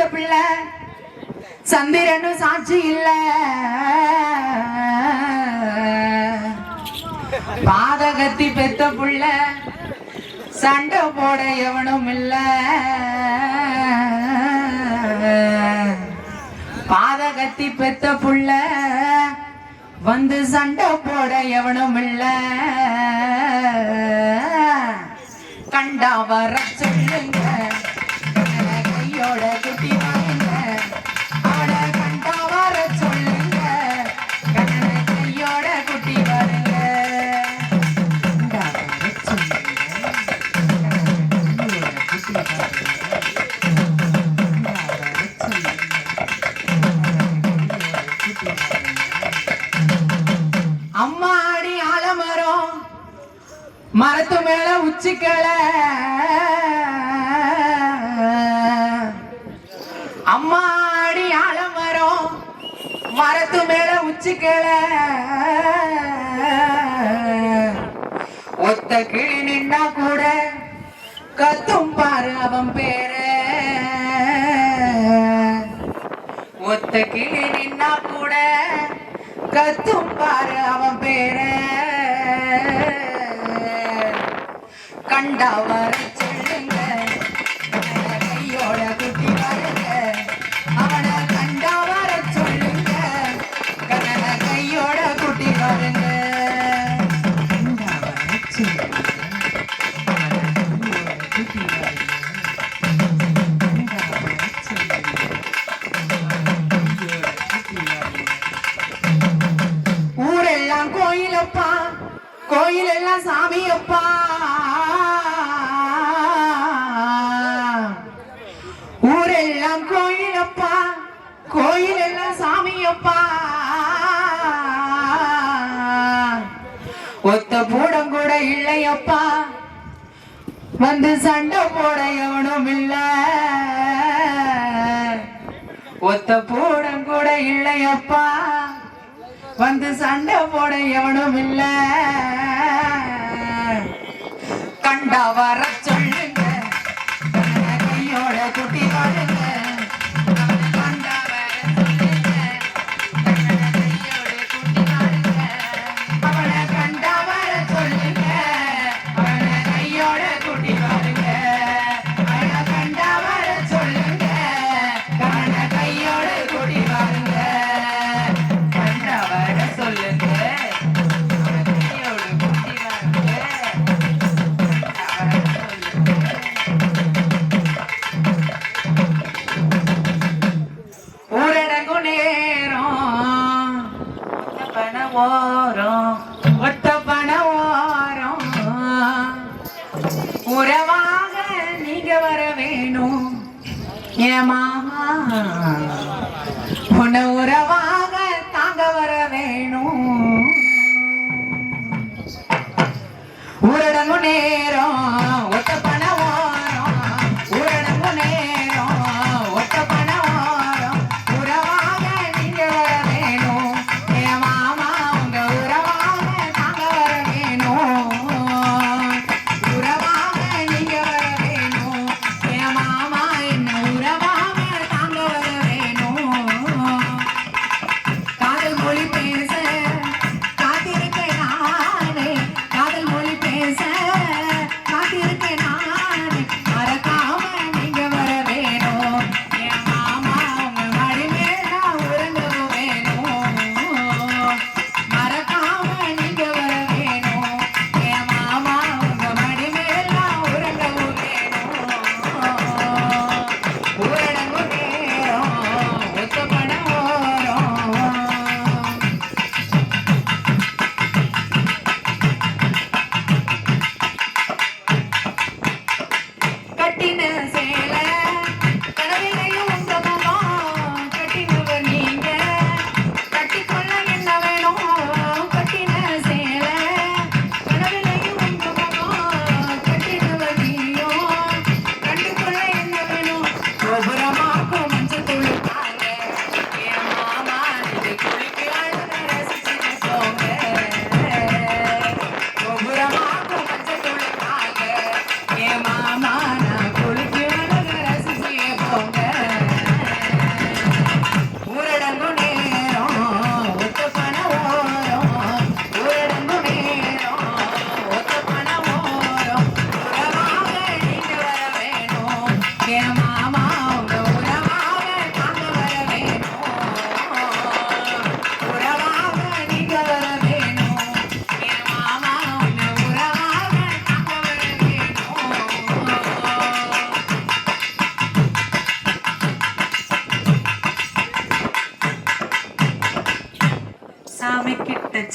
பெத்த பிள்ளை. சந்திரனும் சாட்சி இல்ல. பாதகத்தி பெத்த புள்ள. சண்டை போட எவனும் இல்ல. பாதகத்தி பெத்த புள்ள. வந்து சண்டை போட எவனும் இல்ல. கண்டா வர சொல்லுங்க. கையோட அம்மாடி ஆலமரம் மரத்து மேல உச்சிக்கலை. அம்மாடி ஆலமரம் மரத்து மேல உச்சிக்கலை. ஒத்த கிளி நின்னா கூட கத்தும் பாரு அவன் பேர. ஒத்த கிளி நின்னா கூட கத்தும் பாரு அவன் பேர. கண்டவரை ஊரெல்லாம் கோயிலப்பா கோயில் எல்லாம் சாமியப்பா. ஒத்த பூடம் கூட இல்லையப்பா. வந்து சண்டை போட எவனும் இல்ல. ஒத்த பூடம் கூட இல்லையப்பா. வந்து சண்டை போட எவனும் இல்லை. கண்டா வர சொல்லுங்க. கையோட குட்டி வாழுங்க 山。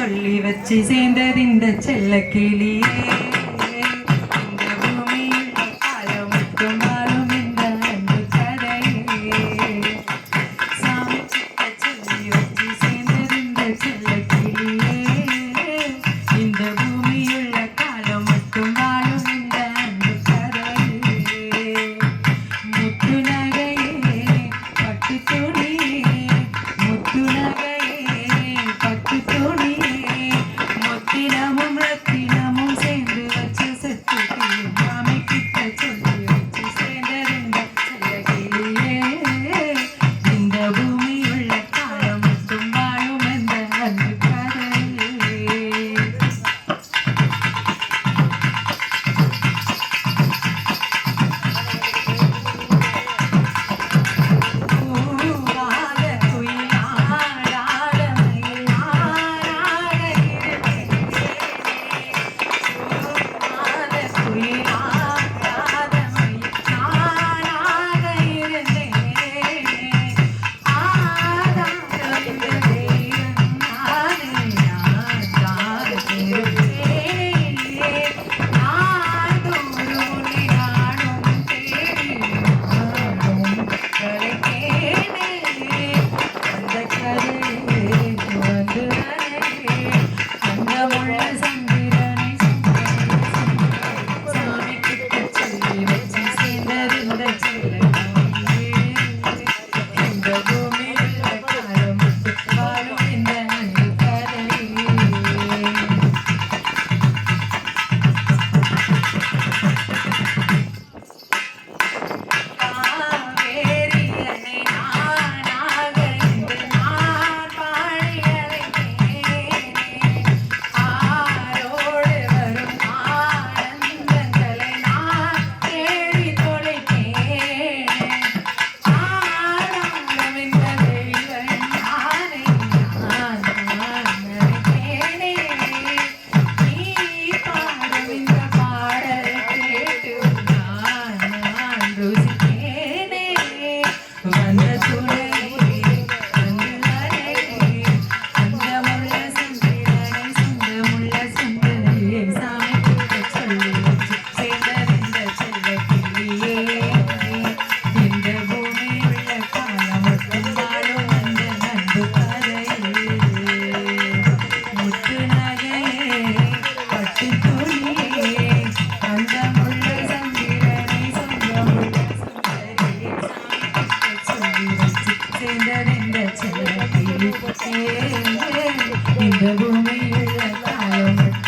சொல்லி வச்சு சேர்ந்தது இந்த செல்ல கிளியே.